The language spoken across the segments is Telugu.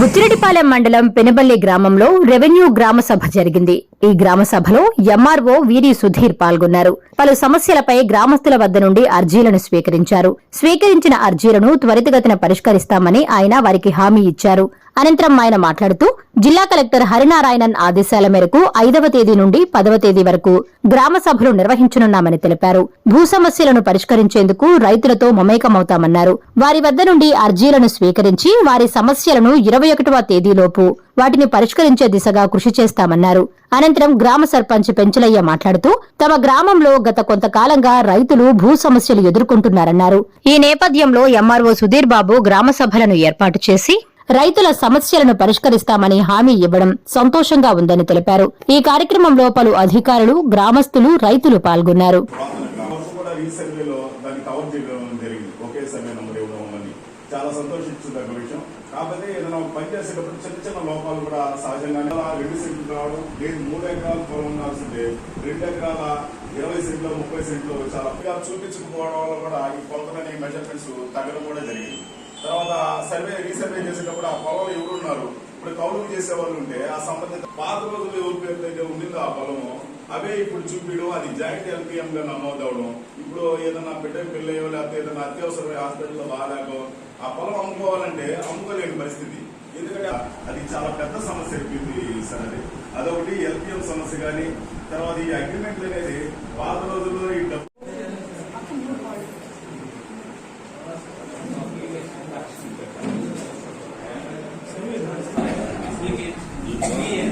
బుచ్చిరెడ్డిపాలెం మండలం పెనబల్లి గ్రామంలో రెవెన్యూ గ్రామ సభ జరిగింది. ఈ గ్రామ సభలో ఎంఆర్ఓ వీరి సుధీర్ పాల్గొన్నారు. పలు సమస్యలపై గ్రామస్తుల వద్ద నుండి అర్జీలను స్వీకరించారు. స్వీకరించిన అర్జీలను త్వరితగతిన పరిష్కరిస్తామని ఆయన వారికి హామీ ఇచ్చారు. అనంతరం ఆయన మాట్లాడుతూ జిల్లా కలెక్టర్ హరినారాయణన్ ఆదేశాల మేరకు ఐదవ తేదీ నుండి పదవ తేదీ వరకు గ్రామ సభలు నిర్వహించనున్నామని తెలిపారు. భూ సమస్యలను పరిష్కరించేందుకు రైతులతో మమేకమవుతామన్నారు. వారి వద్ద నుండి అర్జీలను స్వీకరించి వారి సమస్యలను ఇరవై ఒకటవ తేదీలోపు వాటిని పరిష్కరించే దిశగా కృషి చేస్తామన్నారు. అనంతరం గ్రామ సర్పంచ్ పెంచలయ్య మాట్లాడుతూ తమ గ్రామంలో గత కొంతకాలంగా రైతులు భూ సమస్యలు ఎదుర్కొంటున్నారన్నారు. ఈ నేపథ్యంలో ఎంఆర్ఓ సుధీర్ బాబు గ్రామ సభలను ఏర్పాటు చేసి రైతుల సమస్యలను పరిష్కరిస్తామని హామీ ఇవ్వడం సంతోషంగా ఉందని తెలిపారు. ఈ కార్యక్రమంలో పలు అధికారులు గ్రామస్తులు రైతులు పాల్గొన్నారు. చాలా సంతోషించదగ్గ విషయం కాకపోతే ఏదైనా పని చేసేటప్పుడు చిన్న చిన్న లోపాలు కూడా సహజంగానే రెండు సెంట్లు రావడం లేదు మూడు ఎకరాల పొలం ఉండాల్సిందే రెండు ఎకరాల ఇరవై సెంట్లు ముప్పై సెంట్లు చాలా చూపించకపోవడం వల్ల కూడా ఈ కొలతలని మెజర్మెంట్స్ తగ్గడం కూడా జరిగింది తర్వాత సర్వే రీసర్వే చేసేటప్పుడు ఆ పొలంలో ఎవరున్నారు ఇప్పుడు కౌలుకు చేసే వాళ్ళు ఉంటే ఆ సంబంధిత పాత రోజులు ఎవరి పేరు అయితే ఉండిందో ఆ పొలము అవే ఇప్పుడు చూపించడం అది జాయింట్ ఎల్పిఎం గా నమోదు అవడం ఇప్పుడు ఏదైనా బిడ్డ పెళ్ళయో లేకపోతే ఏదైనా అత్యవసరమైన హాస్పిటల్లో బాగాలేకో ఆ పొలం అమ్ముకోవాలంటే అమ్ముకోలేని పరిస్థితి. ఎందుకంటే అది చాలా పెద్ద సమస్య అయిపోయింది సార్ అది అదొకటి ఎల్పిఎం సమస్య కానీ తర్వాత ఈ అగ్రిమెంట్ అనేది పాత రోజుల్లో ఈ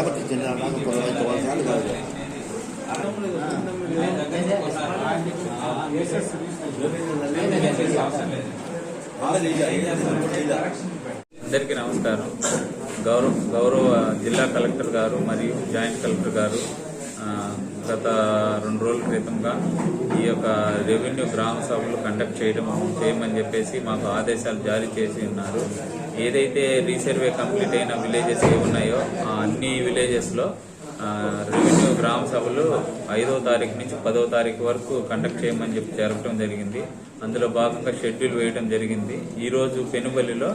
కాబట్టి జిల్లా రాకపోతే రైతు కాదు అందరికీ నమస్కారం. గౌరవ గౌరవ జిల్లా కలెక్టర్ గారు మరియు జాయింట్ కలెక్టర్ గారు గత రెండు రోజుల క్రితంగా ఈ యొక్క రెవెన్యూ గ్రామ సభలు కండక్ట్ చేయడం చేయమని చెప్పేసి మాకు ఆదేశాలు జారీ చేసి ఉన్నారు. ఏదైతే రీసర్వే కంప్లీట్ అయిన విలేజెస్ ఏ ఉన్నాయో అన్ని విలేజెస్లో రెవెన్యూ గ్రామ సభలు ఐదో తారీఖు నుంచి పదో తారీఖు వరకు కండక్ట్ చేయమని చెప్పి జరపడం జరిగింది. అందులో భాగంగా షెడ్యూల్ వేయడం జరిగింది. ఈరోజు పెనుబలిలో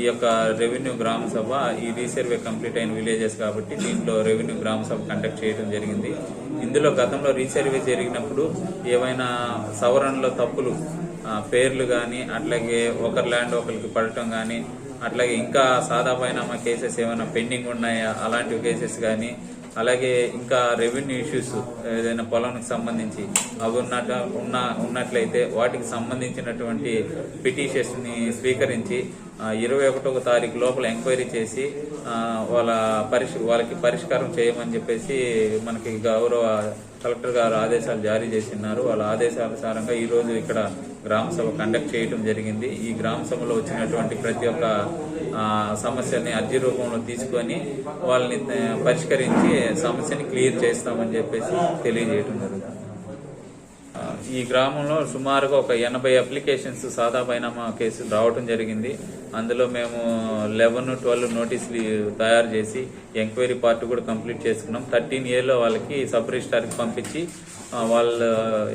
ఈ యొక్క రెవెన్యూ గ్రామ సభ ఈ రీసర్వే కంప్లీట్ అయిన విలేజెస్ కాబట్టి దీంట్లో రెవెన్యూ గ్రామ సభ కండక్ట్ చేయడం జరిగింది. ఇందులో గతంలో రీసర్వే జరిగినప్పుడు ఏవైనా సవరణలో తప్పులు పేర్లు కానీ అట్లాగే ఒకరి ల్యాండ్ ఒకరికి పడటం కానీ అట్లాగే ఇంకా సాదా పైనామా కేసెస్ ఏమైనా పెండింగ్ ఉన్నాయా అలాంటి కేసెస్ కానీ అలాగే ఇంకా రెవెన్యూ ఇష్యూస్ ఏదైనా పొలానికి సంబంధించి అవి ఉన్నట ఉన్న ఉన్నట్లయితే వాటికి సంబంధించినటువంటి పిటిషన్స్ని స్వీకరించి ఇరవై ఒకటవ తారీఖు లోపల ఎంక్వైరీ చేసి వాళ్ళ పరిష్ వాళ్ళకి పరిష్కారం చేయమని చెప్పేసి మనకి గౌరవ కలెక్టర్ గారు ఆదేశాలు జారీ చేసినారు. వాళ్ళ ఆదేశానుసారంగా ఈ రోజు ఇక్కడ గ్రామ సభ కండక్ట్ చేయడం జరిగింది. ఈ గ్రామ సభలో వచ్చినటువంటి ప్రతి ఒక్క సమస్యని అర్జీ రూపంలో తీసుకొని వాళ్ళని పరిష్కరించి సమస్యని క్లియర్ చేస్తామని చెప్పేసి తెలియజేయడం జరుగుతుంది. ఈ గ్రామంలో సుమారుగా ఒక ఎనభై అప్లికేషన్స్ సాదా పైనామా కేసులు రావడం జరిగింది. అందులో మేము లెవెన్ ట్వెల్వ్ నోటీసులు తయారు చేసి ఎంక్వైరీ పార్ట్ కూడా కంప్లీట్ చేసుకున్నాం. థర్టీన్ ఇయర్లో వాళ్ళకి సబ్ రిజిస్టార్కి పంపించి వాళ్ళు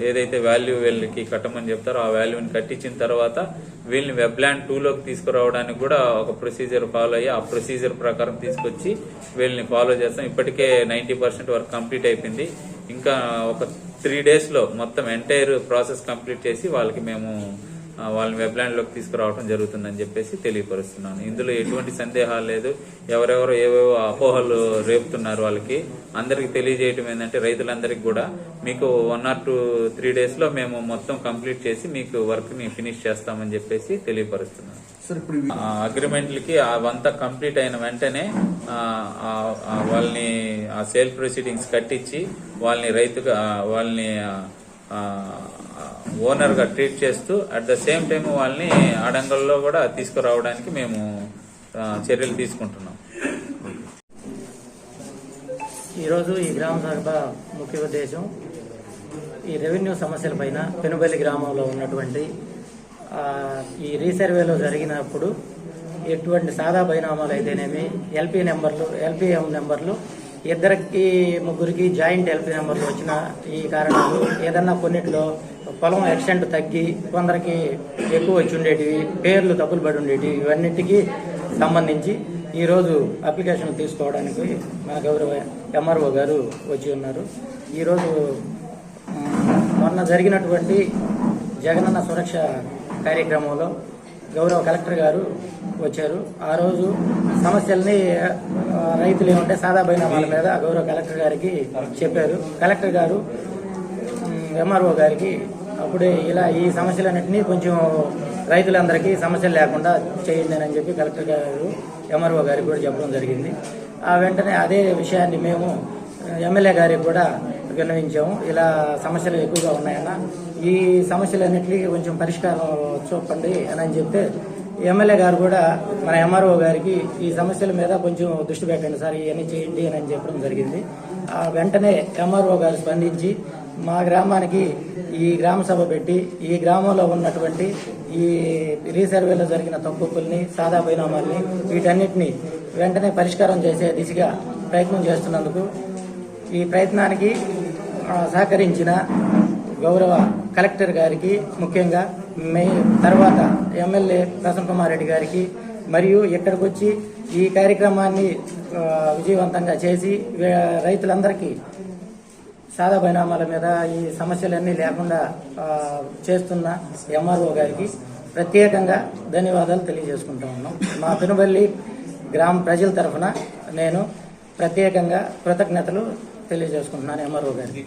ఏదైతే వాల్యూ వీళ్ళకి కట్టమని చెప్తారో ఆ వాల్యూని కట్టించిన తర్వాత వీళ్ళని వెబ్లాండ్ టూలోకి తీసుకురావడానికి కూడా ఒక ప్రొసీజర్ ఫాలో అయ్యి ఆ ప్రొసీజర్ ప్రకారం తీసుకొచ్చి వీళ్ళని ఫాలో చేస్తాం. ఇప్పటికే నైంటీ పర్సెంట్ వరకు కంప్లీట్ అయిపోయింది. ఇంకా ఒక త్రీ డేస్లో మొత్తం ఎంటైర్ ప్రాసెస్ కంప్లీట్ చేసి వాళ్ళకి మేము వాళ్ళని వెబ్లాండ్లోకి తీసుకురావడం జరుగుతుందని చెప్పేసి తెలియపరుస్తున్నాను. ఇందులో ఎటువంటి సందేహాలు లేదు. ఎవరెవరు ఏవేవో అపోహలు రేపుతున్నారు వాళ్ళకి. అందరికి తెలియజేయటం ఏంటంటే రైతులందరికీ కూడా మీకు వన్ ఆర్ టూ త్రీ డేస్లో మేము మొత్తం కంప్లీట్ చేసి మీకు వర్క్ని ఫినిష్ చేస్తామని చెప్పేసి తెలియపరుస్తున్నాను. అగ్రిమెంట్లకి అవంతా కంప్లీట్ అయిన వెంటనే వాళ్ళని ఆ సేల్ ప్రొసీడింగ్స్ కట్టించి వాళ్ళని రైతుగా వాళ్ళని ఓనర్గా ట్రీట్ చేస్తూ అట్ ద సేమ్ టైం వాళ్ళని అడంగల్లో కూడా తీసుకురావడానికి మేము చర్యలు తీసుకుంటున్నాం. ఈరోజు ఈ గ్రామ సభ ముఖ్య ఉద్దేశం ఈ రెవెన్యూ సమస్యల పైన పెనుబల్లి గ్రామంలో ఉన్నటువంటి ఈ రీసర్వేలో జరిగినప్పుడు ఎటువంటి సాదా పరిణామాలు అయితేనేమి ఎల్పీ నెంబర్లు ఎల్పిఎం నెంబర్లు ఇద్దరికి ముగ్గురికి జాయింట్ ఎల్పీ నెంబర్లు వచ్చిన ఈ కారణాలు ఏదన్నా కొన్నిట్లో పొలం ఎక్స్టెంట్ తగ్గి కొందరికి ఎక్కువ వచ్చి ఉండేటివి పేర్లు తప్పులు పడి ఉండేటివి ఇవన్నిటికీ సంబంధించి ఈరోజు అప్లికేషన్ తీసుకోవడానికి మన గౌరవ ఎంఆర్ఓ గారు వచ్చి ఉన్నారు. ఈరోజు మొన్న జరిగినటువంటి జగనన్న సురక్ష కార్యక్రమంలో గౌరవ కలెక్టర్ గారు వచ్చారు. ఆ రోజు సమస్యల్ని రైతులు ఏమంటే సాదా బైనామాల మీద గౌరవ కలెక్టర్ గారికి చెప్పారు. కలెక్టర్ గారు ఎంఆర్ఓ గారికి అప్పుడే ఇలా ఈ సమస్యలన్నింటినీ కొంచెం రైతులందరికీ సమస్యలు లేకుండా చేయండి అని చెప్పి కలెక్టర్ గారు ఎంఆర్ఓ గారికి కూడా చెప్పడం జరిగింది. ఆ వెంటనే అదే విషయాన్ని మేము ఎమ్మెల్యే గారికి కూడా విన్నవించాము ఇలా సమస్యలు ఎక్కువగా ఉన్నాయన్న. ఈ సమస్యలన్నింటికి కొంచెం పరిష్కారం చూపండి అని అని చెప్తే ఎమ్మెల్యే గారు కూడా మన ఎంఆర్ఓ గారికి ఈ సమస్యల మీద కొంచెం దృష్టి పెట్టండి సార్ ఇవన్నీ చేయండి అని చెప్పడం జరిగింది. ఆ వెంటనే ఎంఆర్ఓ గారు స్పందించి మా గ్రామానికి ఈ గ్రామ సభ పెట్టి ఈ గ్రామంలో ఉన్నటువంటి ఈ రీసర్వేలో జరిగిన తప్పుల్ని సాదా పరిణామాల్ని వీటన్నిటిని వెంటనే పరిష్కారం చేసే దిశగా ప్రయత్నం చేస్తున్నందుకు ఈ ప్రయత్నానికి సహకరించిన గౌరవ కలెక్టర్ గారికి ముఖ్యంగా మే తర్వాత ఎమ్మెల్యే ప్రసన్న కుమార్ రెడ్డి గారికి మరియు ఇక్కడికి వచ్చి ఈ కార్యక్రమాన్ని విజయవంతంగా చేసి రైతులందరికీ సాదా పరిణామాల మీద ఈ సమస్యలన్నీ లేకుండా చేస్తున్న ఎంఆర్ఓ గారికి ప్రత్యేకంగా ధన్యవాదాలు తెలియజేసుకుంటా ఉన్నాం. మా పెనుబల్లి గ్రామ ప్రజల తరఫున నేను ప్రత్యేకంగా కృతజ్ఞతలు తెలియజేసుకుంటున్నాను ఎంఆర్ఓ గారికి